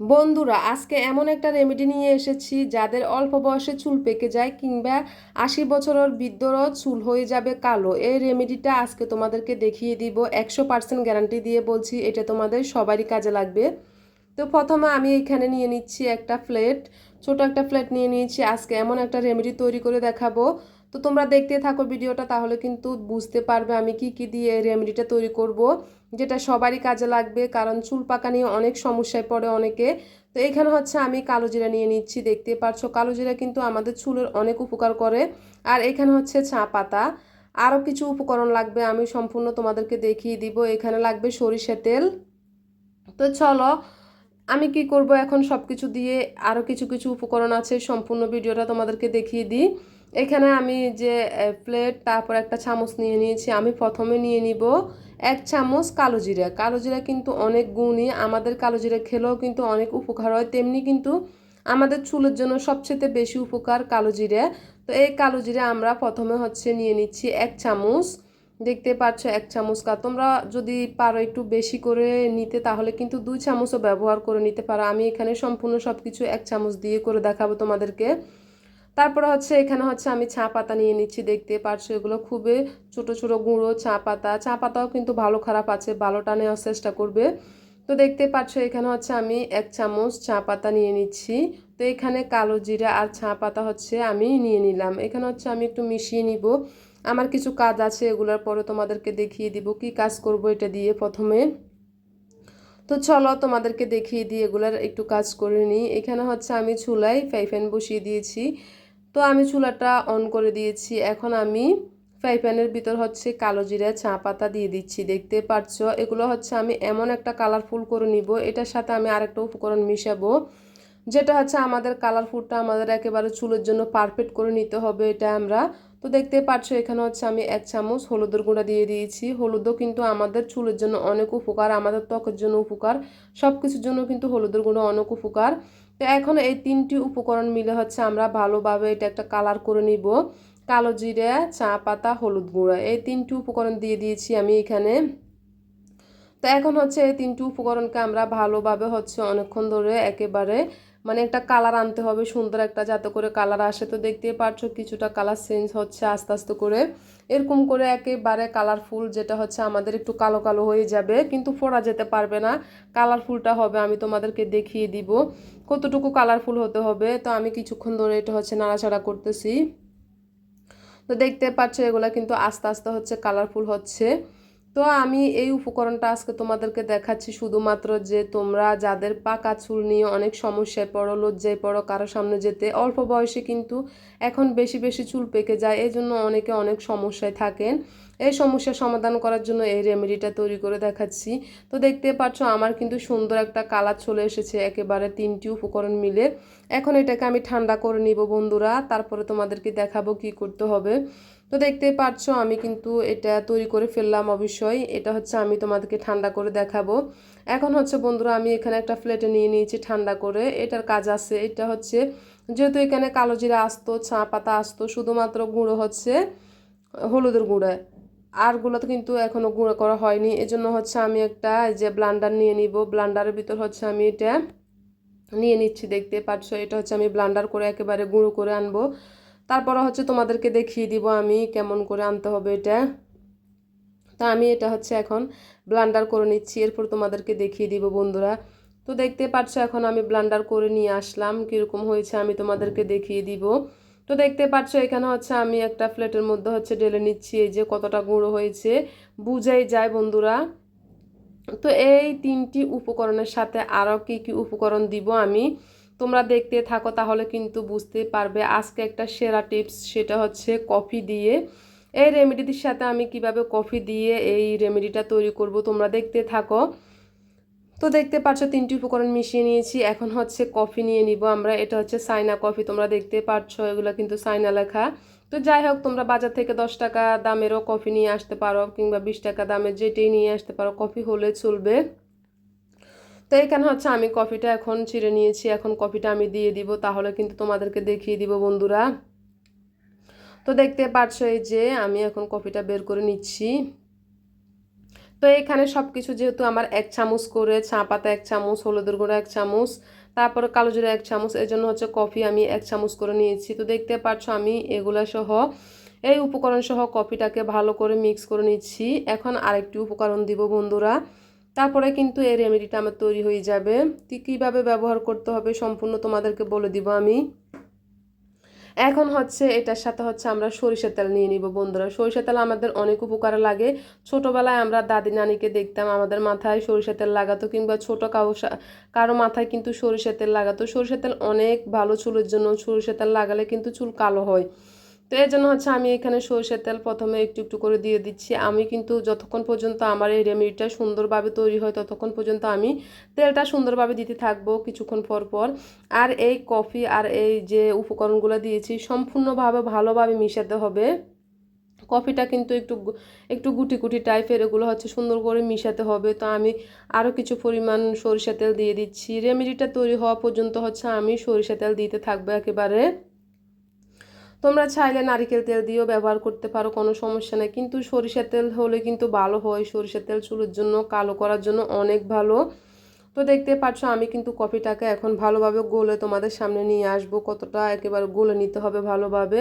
বন্ধুরা, আজকে এমন একটা রেমেডি নিয়ে এসেছি যাদের অল্প বয়সে চুল পেকে যায় কিংবা আশি বছরের বৃদ্ধরও চুল হয়ে যাবে কালো। এই রেমেডিটা আজকে তোমাদেরকে দেখিয়ে দিব। একশো পার্সেন্ট গ্যারান্টি দিয়ে বলছি এটা তোমাদের সবারই কাজে লাগবে। তো প্রথমে আমি এখানে নিয়ে নিচ্ছি একটা প্লেট ছোট একটা প্লেট নিয়ে নিয়েছি। আজকে এমন একটা রেমেডি তৈরি করে দেখাবো। তো তোমরা দেখতে থাকো ভিডিওটা, তাহলে কিন্তু বুঝতে পারবে আমি কি কি দিয়ে রেমেডিটা তৈরি করব, যেটা সবারই কাজে লাগবে, কারণ চুল পাকা নিয়ে অনেক সমস্যায় পড়ে অনেকে। তো এখানে হচ্ছে আমি কালো জিরা নিয়ে নিচ্ছি, দেখতে পারছ? কালো জিরা কিন্তু আমাদের চুলের অনেক উপকার করে। আর এখানে হচ্ছে চা পাতা। আরও কিছু উপকরণ লাগবে, আমি সম্পূর্ণ তোমাদেরকে দেখিয়ে দিব। এখানে লাগবে সরিষা তেল। তো চলো, আমি কি করব এখন সব কিছু দিয়ে আরও কিছু কিছু উপকরণ আছে, সম্পূর্ণ ভিডিওটা তোমাদেরকে দেখিয়ে দিই। এখানে আমি যে প্লেট তারপর একটা চামচ নিয়ে নিয়েছি, আমি প্রথমে নিয়ে নিব এক চামচ কালো জিরা। কালো জিরা কিন্তু অনেক গুণই, আমাদের কালো জিরা খেলেও কিন্তু অনেক উপকার হয়। তেমনি কিন্তু আমাদের চুলের জন্য সবচেয়ে বেশি উপকার কালো জিরা। তো এই কালো জিরা আমরা প্রথমে হচ্ছে নিয়ে নিচ্ছি এক চামচ। দেখতে পাচ্ছ, এক চামচ কা। তোমরা যদি পারো একটু বেশি করে নিতে, তাহলে কিন্তু দুই চামচও ব্যবহার করে নিতে পারো। আমি এখানে সম্পূর্ণ সব কিছু এক চামচ দিয়ে করে দেখাবো তোমাদেরকে। তারপরে হচ্ছে এখানে হচ্ছে আমি চা পাতা নিয়ে নিচ্ছি, দেখতে পাচ্ছ এগুলো খুবই ছোট ছোট গুঁড়ো চা পাতা। চা পাতাও কিন্তু ভালো খারাপ আছে ভালোটা নেওয়ার চেষ্টা করবে। তো দেখতে পাচ্ছ এখানে হচ্ছে আমি এক চামচ চা পাতা নিয়ে নিচ্ছি। তো এখানে কালো জিরা আর চা পাতা হচ্ছে আমি নিয়ে নিলাম। এখানে হচ্ছে আমি একটু মিশিয়ে নিব। আমার কিছু কাজ আছে, এগুলোর পরে তোমাদেরকে দেখিয়ে দিব কি কাজ করব এটা দিয়ে প্রথমে। তো চলো তোমাদেরকে দেখিয়ে দিই, এগুলার একটু কাজ করে নিই। এখানে হচ্ছে আমি চুলাই ফ্রাই প্যান বসিয়ে দিয়েছি। তো আমি চুলাটা অন করে দিয়েছি। এখন আমি ফ্রাই প্যানের ভিতর হচ্ছে কালো জিরা, চা পাতা দিয়ে দিচ্ছি। দেখতে পাচ্ছ, এগুলো হচ্ছে আমি এমন একটা কালারফুল করে নিব। এটার সাথে আমি আরেকটা উপকরণ মিশাবো, যেটা হচ্ছে আমাদের কালারফুলটা আমাদের একেবারে চুলের জন্য পারফেক্ট করে নিতে হবে এটা আমরা। তো দেখতে পাচ্ছ, এখানে হচ্ছে আমি এক চামচ হলুদের গুঁড়া দিয়ে দিয়েছি। হলুদও কিন্তু আমাদের চুলের জন্য অনেক উপকার, আমাদের ত্বকের জন্য উপকার সব কিছুর জন্য কিন্তু হলুদের গুঁড়ো অনেক উপকার। তো এখন এই তিনটি উপকরণ মিলে হচ্ছে আমরা ভালোভাবে এটা একটা কালার করে নিব। কালো জিরে, চা পাতা, হলুদ গুঁড়া। এই তিনটি উপকরণ দিয়ে দিয়েছি আমি এখানে। তো এখন হচ্ছে এই তিনটি উপকরণকে আমরা ভালোভাবে হচ্ছে অনেকক্ষণ ধরে একেবারে মানে একটা কালার আনতে হবে, সুন্দর একটা যাতে করে কালার আসে। তো দেখতেই পাচ্ছ কিছুটা কালার চেঞ্জ হচ্ছে আস্তে আস্তে করে। এরকম করে একেবারে কালারফুল যেটা হচ্ছে আমাদের একটু কালো কালো হয়ে যাবে, কিন্তু ফোড়া যেতে পারবে না। কালারফুলটা হবে, আমি তোমাদেরকে দেখিয়ে দিব। কতটুকু কালারফুল হতে হবে, তো আমি কিছুক্ষণ ধরে এটা হচ্ছে নাড়াচাড়া করতেছি। তো দেখতে পাচ্ছ এগুলা কিন্তু আস্তে আস্তে হচ্ছে কালারফুল হচ্ছে। তো আমি এই উপকরণটা আজকে তোমাদেরকে দেখাচ্ছি শুধুমাত্র যে তোমরা যাদের পাকা চুল নিয়ে অনেক সমস্যায় পড়ো, লজ্জায় পড়ো, কারও সামনে যেতে অল্প বয়সে কিন্তু এখন বেশি বেশি চুল পেকে যায় এই জন্য অনেকে অনেক সমস্যায় থাকেন। এই সমস্যার সমাধান করার জন্য এই রেমেডিটা তৈরি করে দেখাচ্ছি। তো দেখতে পাচ্ছ আমার কিন্তু সুন্দর একটা কালার চলে এসেছে একেবারে তিনটি উপকরণ মিলে। এখন এটাকে আমি ঠান্ডা করে নিব বন্ধুরা, তারপরে তোমাদেরকে দেখাবো কি করতে হবে। তো দেখতে পাচ্ছ আমি কিন্তু এটা তৈরি করে ফেললাম অবশ্যই। এটা হচ্ছে আমি তোমাদেরকে ঠান্ডা করে দেখাবো। এখন হচ্ছে বন্ধুরা, আমি এখানে একটা প্লেটে নিয়ে নিয়েছি ঠান্ডা করে। এটার কাজ আছে, এটা হচ্ছে যেহেতু এখানে কালো জিরা আসতো চা পাতা আসতো, শুধুমাত্র গুঁড়ো হচ্ছে হলুদের গুঁড়ো। আরগুলো কিন্তু এখনও গুঁড়ো করা হয়নি। এজন্য হচ্ছে আমি একটা যে ব্লান্ডার নিয়ে নিব। ব্লান্ডারের ভিতর হচ্ছে আমি এটা নিয়ে নিচ্ছি, দেখতে পাচ্ছ এটা হচ্ছে আমি ব্লান্ডার করে একেবারে গুঁড়ো করে আনব। তারপরে হচ্ছে তোমাদেরকে দেখিয়ে দিব আমি কেমন করে আনতে হবে এটা। তা আমি এটা হচ্ছে এখন ব্লান্ডার করে নিচ্ছি, এরপর তোমাদেরকে দেখিয়ে দিব বন্ধুরা। তো দেখতে পাচ্ছ এখন আমি ব্লান্ডার করে নিয়ে আসলাম, কীরকম হয়েছে আমি তোমাদেরকে দেখিয়ে দিব। তো দেখতে পাচ্ছ এখানে হচ্ছে আমি একটা প্লেটের মধ্যে হচ্ছে ঢেলে নিচ্ছি, এই যে কতটা গুঁড়ো হয়েছে, বুঝাই যায় বন্ধুরা। তো এই তিনটি উপকরণের সাথে আরও কী কী উপকরণ দিব আমি? তোমরা দেখতে থাকো, তাহলে কিন্তু বুঝতে পারবে। আজকে একটা সেরা টিপস, সেটা হচ্ছে কফি দিয়ে। এই রেমেডিটির সাথে আমি কীভাবে কফি দিয়ে এই রেমেডিটা তৈরি করব, তোমরা দেখতে থাকো। তো দেখতে পাচ্ছ তিনটি উপকরণ মিশিয়ে নিয়েছি। এখন হচ্ছে কফি নিয়ে নিব আমরা। এটা হচ্ছে সাইনা কফি, তোমরা দেখতে পাচ্ছ এগুলো কিন্তু সাইনা লেখা। তো যাই হোক, তোমরা বাজার থেকে দশ টাকা দামেরও কফি নিয়ে আসতে পারো, কিংবা বিশ টাকা দামের যেটাই নিয়ে আসতে পারো, কফি হলে চলবে। তো এখানে হচ্ছে আমি কফিটা এখন ছিঁড়ে নিয়েছি, এখন কফিটা আমি দিয়ে দিব, তাহলে কিন্তু তোমাদেরকে দেখিয়ে দিব বন্ধুরা। তো দেখতে পাচ্ছ এই যে আমি এখন কফিটা বের করে নিচ্ছি। তো এখানে সব কিছু যেহেতু আমার এক চামচ করে, চা পাতা এক চামচ, হলুদের গুঁড়ো এক চামচ, তারপরে কালো জিরা এক চামচ, এই জন্য হচ্ছে কফি আমি এক চামচ করে নিয়েছি। তো দেখতে পাচ্ছ আমি এগুলা সহ এই উপকরণ সহ কফিটাকে ভালো করে মিক্স করে নিচ্ছি। এখন আরেকটি উপকরণ দিব বন্ধুরা। তারপরে কিন্তু এই রেমেডিটা আমার তৈরি হয়ে যাবে। কীভাবে ব্যবহার করতে হবে সম্পূর্ণ তোমাদেরকে বলে দিব আমি। এখন হচ্ছে এটার সাথে হচ্ছে আমরা সরিষার তেল নিয়ে নিব বন্ধুরা। সরিষার তেল আমাদের অনেক উপকারে লাগে। ছোটোবেলায় আমরা দাদি নানিকে দেখতাম, আমাদের মাথায় সরিষার তেল লাগাতো কিংবা ছোট কারও কারও মাথায় কিন্তু সরিষা তেল লাগাতো। সরিষার তেল অনেক ভালো চুলের জন্য সরিষার তেল লাগালে কিন্তু চুল কালো হয়। তো এই জন্য হচ্ছে আমি এখানে সরষের তেল প্রথমে একটু একটু করে দিয়ে দিচ্ছি। আমি কিন্তু যতক্ষণ পর্যন্ত আমার এই রেমেডিটা সুন্দরভাবে তৈরি হয়, ততক্ষণ পর্যন্ত আমি তেলটা সুন্দরভাবে দিতে থাকব কিছুক্ষণ পর পর। আর এই কফি আর এই যে উপকরণগুলো দিয়েছি সম্পূর্ণভাবে ভালোভাবে মিশাতে হবে। কফিটা কিন্তু একটু একটু গুটি গুটি টাইপের এগুলো হচ্ছে সুন্দর করে মিশাতে হবে। তো আমি আরও কিছু পরিমাণ সরিষা তেল দিয়ে দিচ্ছি। রেমেডিটা তৈরি হওয়া পর্যন্ত হচ্ছে আমি সরিষা তেল দিতে থাকব একেবারে। তোমরা চাইলে নারিকেল তেল দিয়েও ব্যবহার করতে পারো, কোনো সমস্যা নেই। কিন্তু সরিষার তেল হলে কিন্তু ভালো হয়। সরিষার তেল চুলের জন্য, কালো করার জন্য অনেক ভালো। তো দেখতে পাচ্ছ, আমি কিন্তু কফিটাকে এখন ভালোভাবে গলে তোমাদের সামনে নিয়ে আসব। কতটা একেবারে গলে নিতে হবে ভালোভাবে।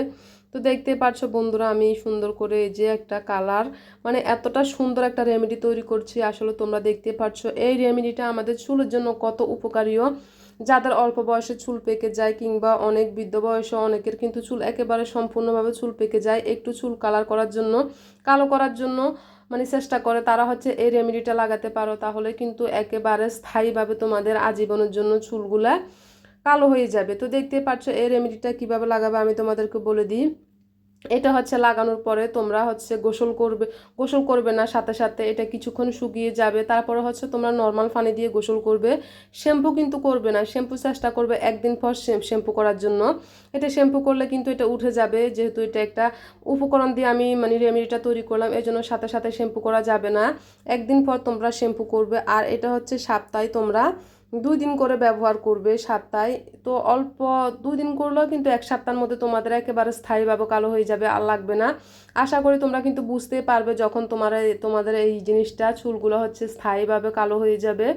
তো দেখতে পাচ্ছ বন্ধুরা, আমি সুন্দর করে এই যে একটা কালার মানে এতটা সুন্দর একটা রেমেডি তৈরি করছি। আসলে তোমরা দেখতে পাচ্ছ, এই রেমেডিটা আমাদের চুলের জন্য কত উপকারীও যাদের অল্প বয়সে চুল পেকে যায় কিংবা অনেক বৃদ্ধ বয়সে অনেকের কিন্তু চুল একেবারে সম্পূর্ণভাবে চুল পেকে যায়, একটু চুল কালার করার জন্য, কালো করার জন্য মানে চেষ্টা করে। তারা হচ্ছে এই রেমেডিটা লাগাতে পারো, তাহলে কিন্তু একেবারে স্থায়ীভাবে তোমাদের আজীবনের জন্য চুলগুলা কালো হয়ে যাবে। তো দেখতে পাচ্ছ এই রেমেডিটা কীভাবে লাগাবে আমি তোমাদেরকে বলে দিই। এটা হচ্ছে লাগানোর পরে তোমরা হচ্ছে গোসল করবে গোসল করবে না, সাথে সাথে এটা কিছুক্ষণ শুকিয়ে যাবে, তারপরে হচ্ছে তোমরা নর্মাল পানি দিয়ে গোসল করবে। শ্যাম্পু কিন্তু করবে না শ্যাম্পু চেষ্টা করবে একদিন পর শ্যাম্পু করার জন্য। এটা শ্যাম্পু করলে কিন্তু এটা উঠে যাবে, যেহেতু এটা একটা উপকরণ দিয়ে আমি মানে রেমেডিটা তৈরি করলাম এই জন্য সাথে সাথে শ্যাম্পু করা যাবে না। একদিন পর তোমরা শ্যাম্পু করবে, আর এটা হচ্ছে সপ্তাহে তোমরা দুই দিন করে ব্যবহার করবে সপ্তাহে তো অল্প দুই দিন করলেও কিন্তু এক সপ্তাহের মধ্যে তোমাদের একেবারে স্থায়ীভাবে কালো হয়ে যাবে, আর লাগবে না। আশা করি তোমরা কিন্তু বুঝতে পারবে যখন তোমার তোমাদের এই জিনিসটা, চুলগুলো হচ্ছে স্থায়ীভাবে কালো হয়ে যাবে,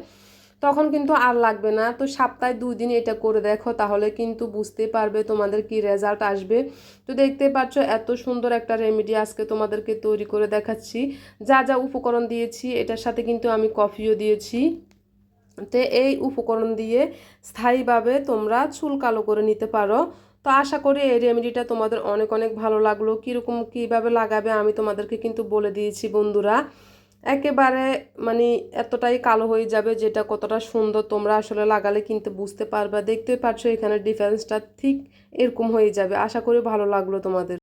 তখন কিন্তু আর লাগবে না। তো সপ্তাহে দুই দিন এটা করে দেখো, তাহলে কিন্তু বুঝতে পারবে তোমাদের কি রেজাল্ট আসবে। তো দেখতে পাচ্ছ এত সুন্দর একটা রেমেডি আজকে তোমাদেরকে তৈরি করে দেখাচ্ছি। যা যা উপকরণ দিয়েছি, এটার সাথে কিন্তু আমি কফিও দিয়েছি। তো এই উপকরণ দিয়ে স্থায়ীভাবে তোমরা চুল কালো করে নিতে পারো। তো আশা করি এই রেমেডিটা তোমাদের অনেক অনেক ভালো লাগল। কীরকম, কীভাবে লাগাবে আমি তোমাদেরকে কিন্তু বলে দিয়েছি বন্ধুরা। একেবারে মানে এতটাই কালো হয়ে যাবে যেটা কতটা সুন্দর তোমরা আসলে লাগালে কিন্তু বুঝতে পারবে। দেখতে পাচ্ছ এখানে ডিফারেন্সটা ঠিক এরকম হয়ে যাবে। আশা করি ভালো লাগল তোমাদের।